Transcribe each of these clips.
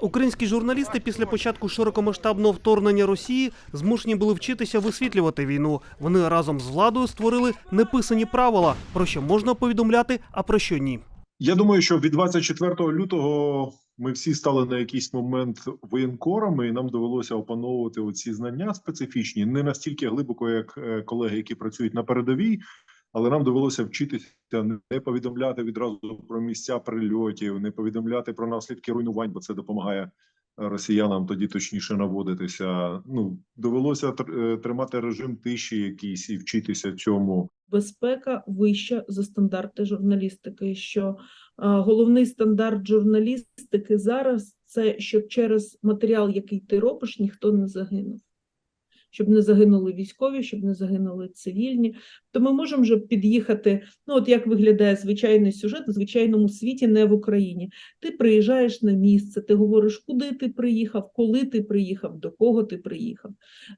Українські журналісти після початку широкомасштабного вторгнення Росії змушені були вчитися висвітлювати війну. Вони разом з владою створили неписані правила, про що можна повідомляти, а про що ні. Я думаю, що від 24 лютого ми всі стали на якийсь момент воєнкорами, і нам довелося опановувати оці знання специфічні, не настільки глибоко, як е, колеги, які працюють на передовій, але нам довелося вчитися не повідомляти відразу про місця прильотів, не повідомляти про наслідки руйнувань, бо це допомагає росіянам тоді точніше наводитися. Ну довелося е, тримати режим тиші якийсь і вчитися цьому. безпека вища за стандарти журналістики. Що е, головний стандарт журналістики зараз це щоб через матеріал, який ти робиш, ніхто не загинув. Щоб не загинули військові, щоб не загинули цивільні. То ми можемо вже під'їхати. Ну, от як виглядає звичайний сюжет в звичайному світі, не в Україні. Ти приїжджаєш на місце, ти говориш, куди ти приїхав, коли ти приїхав, до кого ти приїхав.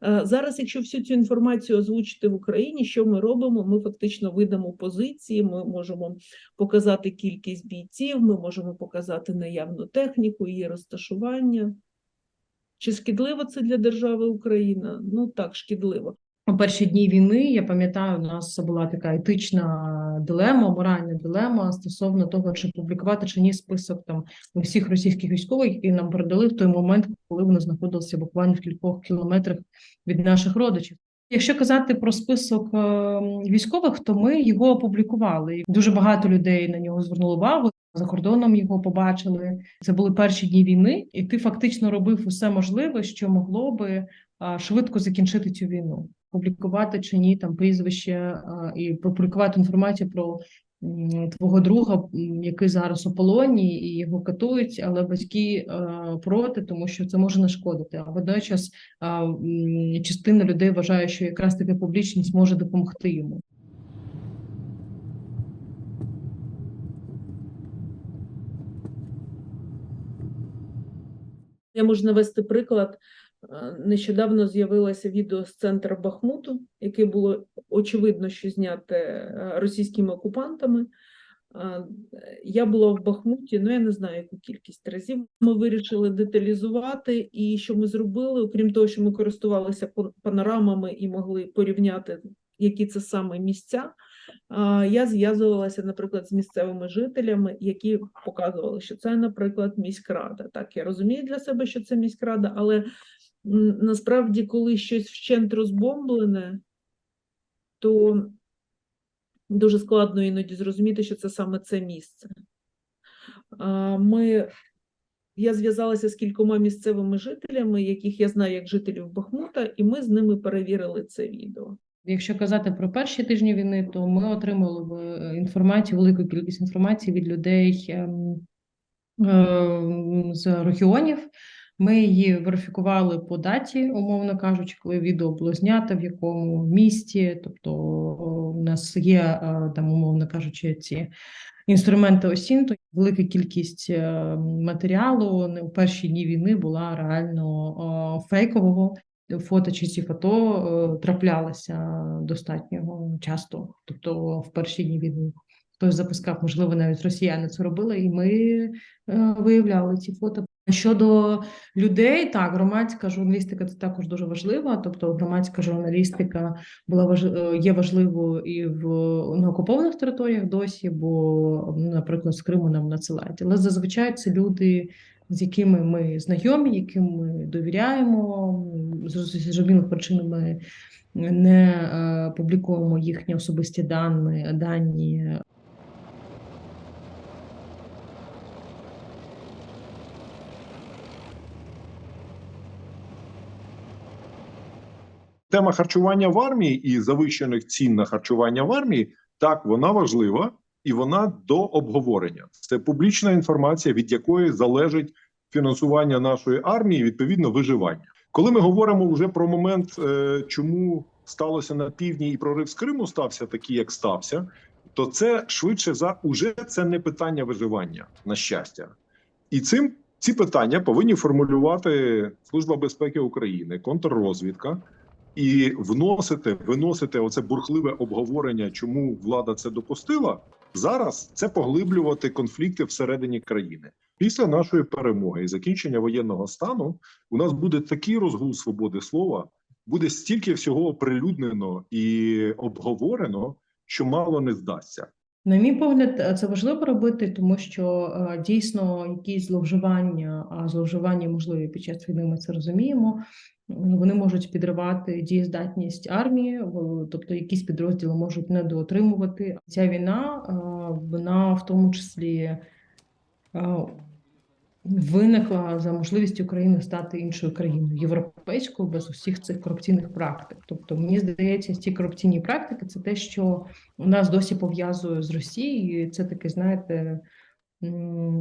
Е, Зараз, якщо всю цю інформацію озвучити в Україні, що ми робимо? Ми фактично видамо позиції, ми можемо показати кількість бійців, ми можемо показати наявну техніку, її розташування. Чи шкідливо це для держави Україна? Ну так, шкідливо. У перші дні війни я пам'ятаю, у нас була така етична дилема, моральна дилема стосовно того, чи публікувати чи ні список там усіх російських військових, які нам передали в той момент, коли вони знаходилися буквально в кількох кілометрах від наших родичів. Якщо казати про список е, військових, то ми його опублікували. Дуже багато людей на нього звернули увагу. За кордоном його побачили. Це були перші дні війни, і ти фактично робив усе можливе, що могло би швидко закінчити цю війну, публікувати чи ні там прізвище і публікувати інформацію про твого друга, який зараз у полоні, і його катують, але батьки проти, тому що це може нашкодити. А водночас частина людей вважає, що якраз таки публічність може допомогти йому. Я можу навести приклад. Е, Нещодавно з'явилося відео з центру Бахмуту, яке було очевидно, що зняте е, російськими окупантами. Е, Я була в Бахмуті, ну я не знаю, яку кількість разів. Ми вирішили деталізувати, і що ми зробили, окрім того, що ми користувалися пан- панорамами і могли порівняти, які це саме місця. Я зв'язувалася, наприклад, з місцевими жителями, які показували, що це, наприклад, міськрада. Так, я розумію для себе, що це міськрада, але насправді, коли щось вщент розбомблене, то дуже складно іноді зрозуміти, що це саме це місце. Ми, я зв'язалася з кількома місцевими жителями, яких я знаю як жителів Бахмута, і ми з ними перевірили це відео. Якщо казати про перші тижні війни, то ми отримали е, інформацію, велику кількість інформації від людей ем, ем, з регіонів. Ми її верифікували по даті, умовно кажучи, коли відео було знято, в якому місті. Тобто у нас є е, там, умовно кажучи, ці інструменти осінту. Велика кількість е, матеріалу у перші дні війни була реально фейкового фото чи ці фото е, траплялися достатньо часто, тобто в перші дні війни. Хтось запускав, можливо, навіть росіяни це робили, і ми е, виявляли ці фото. Щодо людей, так, громадська журналістика це також дуже важливо. Тобто, громадська журналістика була важ... е, є важливою і в на окупованих територіях досі, бо, наприклад, з Криму нам надсилають. Але зазвичай це люди, з якими ми знайомі, яким ми довіряємо. З зрозумілих причин ми не е, публікуємо їхні особисті дані, дані Тема харчування в армії і завищених цін на харчування в армії так вона важлива і вона до обговорення. Це публічна інформація, від якої залежить фінансування нашої армії, відповідно виживання. Коли ми говоримо вже про момент, е, чому сталося на півдні і прорив з Криму стався такий, як стався, то це швидше за уже це не питання виживання на щастя, і цим ці питання повинні формулювати Служба безпеки України, контррозвідка і вносити, виносити оце бурхливе обговорення, чому влада це допустила. Зараз це поглиблювати конфлікти всередині країни. Після нашої перемоги і закінчення воєнного стану у нас буде такий розгул свободи слова, буде стільки всього оприлюднено і обговорено, що мало не здасться. На мій погляд, е, це важливо робити, тому що е, дійсно якісь зловживання, а зловживання можливі під час війни, ми це розуміємо. Вони можуть підривати дієздатність армії, тобто якісь підрозділи можуть недоотримувати. Ця війна, е, вона в тому числі виникла за можливість України стати іншою країною європейською без усіх цих корупційних практик. Тобто, мені здається, ці корупційні практики це те, що у нас досі пов'язує з Росією. і Це такий, знаєте,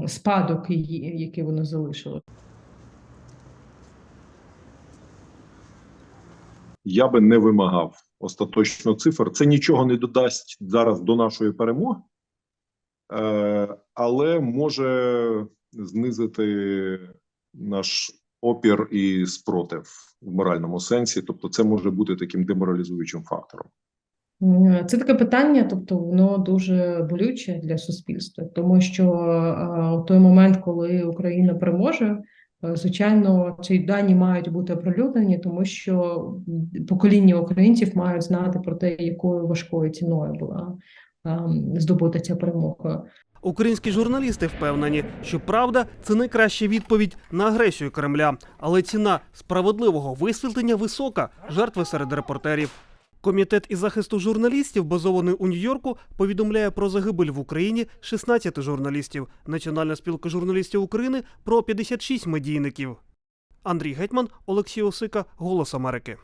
спадок, який воно залишило. Я би не вимагав остаточно цифр. Це нічого не додасть зараз до нашої перемоги, е, але може знизити наш опір і спротив в моральному сенсі. Тобто, це може бути таким деморалізуючим фактором. Це таке питання, тобто воно дуже болюче для суспільства, тому що е, у той момент, коли Україна переможе, е, звичайно, ці дані мають бути оприлюднені, тому що покоління українців мають знати про те, якою важкою ціною була ем, здобута ця перемога. Українські журналісти впевнені, що правда це найкраща відповідь на агресію Кремля, але ціна справедливого висвітлення висока. Жертви серед репортерів. Комітет із захисту журналістів, базований у Нью-Йорку, повідомляє про загибель в Україні 16 журналістів. Національна спілка журналістів України про 56 медійників. Андрій Гетьман, Олексій Осика, Голос Америки.